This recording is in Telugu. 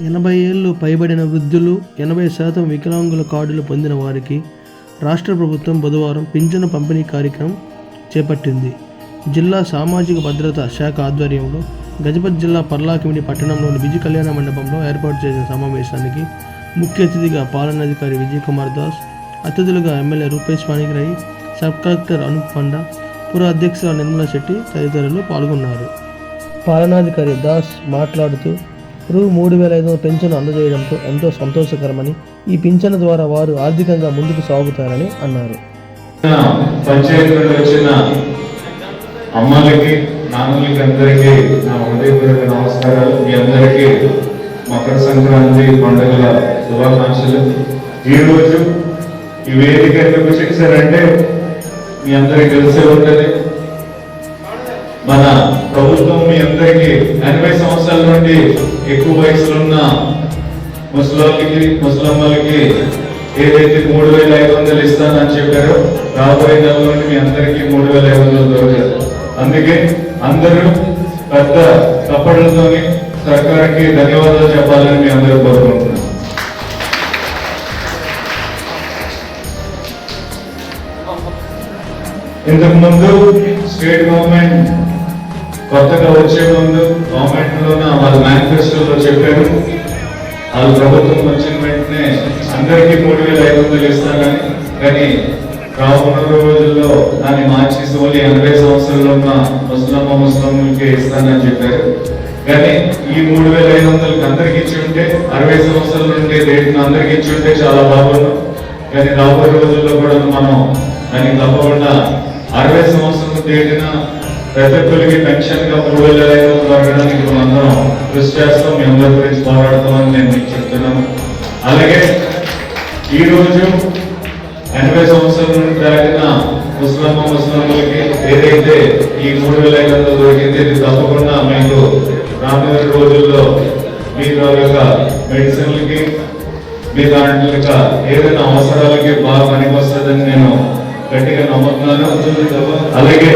ఎనభై ఏళ్ళు పైబడిన వృద్ధులు ఎనభై శాతం వికలాంగుల కార్డులు పొందిన వారికి రాష్ట్ర ప్రభుత్వం బుధవారం పింఛను పంపిణీ కార్యక్రమం చేపట్టింది. జిల్లా సామాజిక భద్రత శాఖ ఆధ్వర్యంలో గజపతి జిల్లా పర్లాకిమిడి పట్టణంలోని విజయ కళ్యాణ మండపంలో ఏర్పాటు చేసిన సమావేశానికి ముఖ్య అతిథిగా పాలనాధికారి విజయ్ కుమార్ దాస్ అతిథులుగా ఎమ్మెల్యే రూపేష్ వాణిగ్రాయి సబ్ కలెక్టర్ అనూప్ పండా పుర అధ్యక్షురాలు నిర్మలా శెట్టి తదితరులు పాల్గొన్నారు. పాలనాధికారి దాస్ మాట్లాడుతూ రూ మూడు వేల ఐదు వందల పింఛను అందజేయడంతో ఎంతో సంతోషకరమని ఈ పింఛను ద్వారా వారు ఆర్థికంగా ముందుకు సాగుతారని అన్నారు. వచ్చిన అమ్మలకి నాన్నలకి అందరికీ నా హృదయపూర్వక నమస్కారాలు. మీ అందరికీ మకర సంక్రాంతి పండుగల శుభాకాంక్షలు. ఈ రోజు ఈ వేదిక ఎందుకు చేశారంటే మీ అందరికీ తెలిసే ఉంటుంది. మన ప్రభుత్వం మీ అందరికీ ఎనభై సంవత్సరాల నుండి ఎక్కువ వయసులో ఉన్న ముసలోళ్ళకి ముసలమ్మలకి ఏదైతే మూడు వేల ఐదు వందలు ఇస్తానని చెప్పారో రాబోయే నెలలోని మీ అందరికీ మూడు వేల ఐదు వందలు దొరకదు అందుకే అందరూ పెద్ద తప్పడంతోని సర్కార్కి ధన్యవాదాలు చెప్పాలని మీ అందరూ కోరుకుంటున్నాను ఇంతకు ముందు స్టేట్ గవర్నమెంట్ కొత్తగా వచ్చే ముందు గవర్నమెంట్ లోన వాళ్ళ మేనిఫెస్టోలో చెప్పారు. వాళ్ళ ప్రభుత్వం వచ్చిన వెంటనే అందరికీ మూడు వేల ఐదు వందలు ఇస్తారని కానీ రాబోన్న రోజుల్లో దాన్ని మార్చేసి ఓన్లీ ఎనభై సంవత్సరాల్లో ఉన్న ముస్లమ్మ ముస్లింలకి ఇస్తానని చెప్పారు. కానీ ఈ మూడు వేల ఐదు వందలకి అందరికి ఇచ్చి ఉంటే అరవై సంవత్సరాల నుండి రేటును అందరికి ఇచ్చి ఉంటే చాలా బాగున్నాం కానీ రాబోయే రోజుల్లో కూడా మనం దానికి తప్పకుండా అరవై సంవత్సరం తేటిన ప్రతి పెన్షన్గా పెన్షన్ మూడు వేల ఐదు వందలు అడగడానికి మనం అందరం కృషి చేస్తాం మీ అందరి గురించి పోరాడతామని నేను మీకు చెప్తున్నాను. అలాగే ఈరోజు ఎనభై సంవత్సరాల నుండి దాటిన ముస్లిం ముస్లింలకి ఏదైతే ఈ మూడు వేల ఐదు వందలు దొరికింది ఇది తప్పకుండా మీకు రాబోయే రోజుల్లో మీరు యొక్క మెడిసిన్లకి మీ దాంట్లో ఏదైనా అవసరాలకి బాగా పనికొస్తుందని నేను గట్టిగా నమ్ముతున్నాను. అలాగే